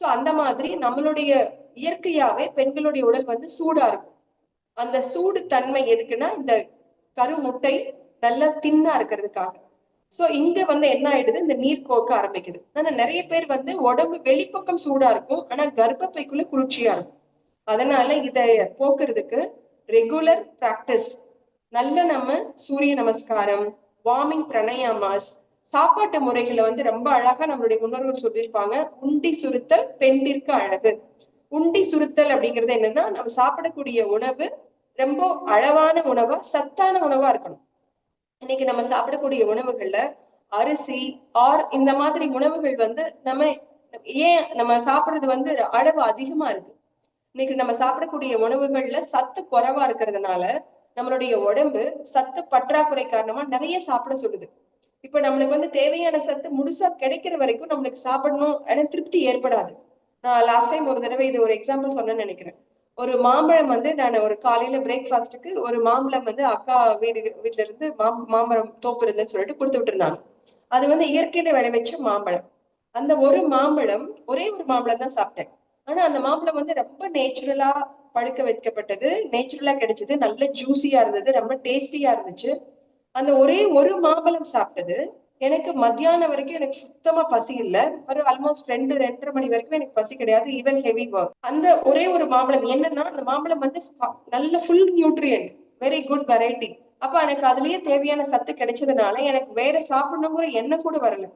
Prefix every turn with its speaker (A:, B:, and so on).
A: So அந்த மாதிரி நம்மளுடைய இயற்கையாவே பெண்களுடைய உடல் வந்து சூடா இருக்கும். அந்த சூடு தன்மை எதுக்குன்னா இந்த கரு முட்டை நல்லா தின்னா இருக்கிறதுக்காக. சோ இங்க வந்து என்ன ஆயிடுது? இந்த நீர் கோக்க ஆரம்பிக்குது. ஆனா நிறைய பேர் வந்து உடம்பு வெளிப்பக்கம் சூடா இருக்கும் ஆனா கர்ப்பப்பைக்குள்ள குளிர்ச்சியா இருக்கும். அதனால இதை போக்குறதுக்கு ரெகுலர் பிராக்டிஸ் நல்ல நம்ம சூரிய நமஸ்காரம் வார்மிங் பிரணயாமாஸ் சாப்பாட்டு முறைகளை வந்து ரொம்ப அழகா நம்மளுடைய முன்னோர்கள் சொல்லியிருப்பாங்க. உண்டி சுருத்தல் பெண்டிற்கு அழகு. உண்டி சுருத்தல் அப்படிங்கிறது என்னன்னா நம்ம சாப்பிடக்கூடிய உணவு ரொம்ப அளவான உணவா சத்தான உணவா இருக்கணும். இன்னைக்கு நம்ம சாப்பிடக்கூடிய உணவுகள்ல அரிசி ஆர் இந்த மாதிரி உணவுகள் வந்து நம்ம ஏன் நம்ம சாப்பிடுறது வந்து அளவு அதிகமா இருக்கு? இன்னைக்கு நம்ம சாப்பிடக்கூடிய உணவுகள்ல சத்து குறைவா இருக்கிறதுனால நம்மளுடைய உடம்பு சத்து பற்றாக்குறை காரணமா நிறைய சாப்பிட சொல்லுது. இப்ப நம்மளுக்கு வந்து தேவையான சத்து முழுசா கிடைக்கிற வரைக்கும் நம்மளுக்கு சாப்பிடணும் ஏன்னா திருப்தி ஏற்படாது. நான் லாஸ்ட் டைம் ஒரு தடவை இது ஒரு எக்ஸாம்பிள் சொன்னேன்னு நினைக்கிறேன். ஒரு மாம்பழம் வந்து நான் ஒரு காலையில பிரேக்ஃபாஸ்ட்டுக்கு ஒரு மாம்பழம் வந்து அக்கா வீடு வீட்டுல இருந்து மாம் மாம்பழம் தோப்பு இருந்துன்னு சொல்லிட்டு கொடுத்து விட்டுருந்தாங்க. அது வந்து இயற்கையில விளைவிச்ச மாம்பழம். அந்த ஒரு மாம்பழம் ஒரே ஒரு மாம்பழம் தான் சாப்பிட்டேன். ஆனா அந்த மாம்பழம் வந்து ரொம்ப நேச்சுரலா பழுக்க வைக்கப்பட்டது நேச்சுரலா கிடைச்சது நல்ல ஜூஸியா இருந்தது ரொம்ப டேஸ்டியா இருந்துச்சு. அந்த ஒரே ஒரு மாம்பழம் சாப்பிட்டது. எனக்கு மத்தியானம் வரைக்கும் எனக்கு சுத்தமா பசி இல்ல. ஒரு ஆல்மோஸ்ட் ரெண்டு ரெண்டரை மணி வரைக்கும் எனக்கு பசி கிடையாது. ஈவன் ஹெவி ஒர்க் அந்த ஒரே ஒரு மாம்பழம். என்னன்னா அந்த மாம்பழம் வந்து நல்ல full nutrient very good variety அப்ப எனக்கு அதுலயே தேவையான சத்து கிடைச்சதுனால எனக்கு வேற சாப்பிடணுங்கிற எண்ணம் கூட வரல.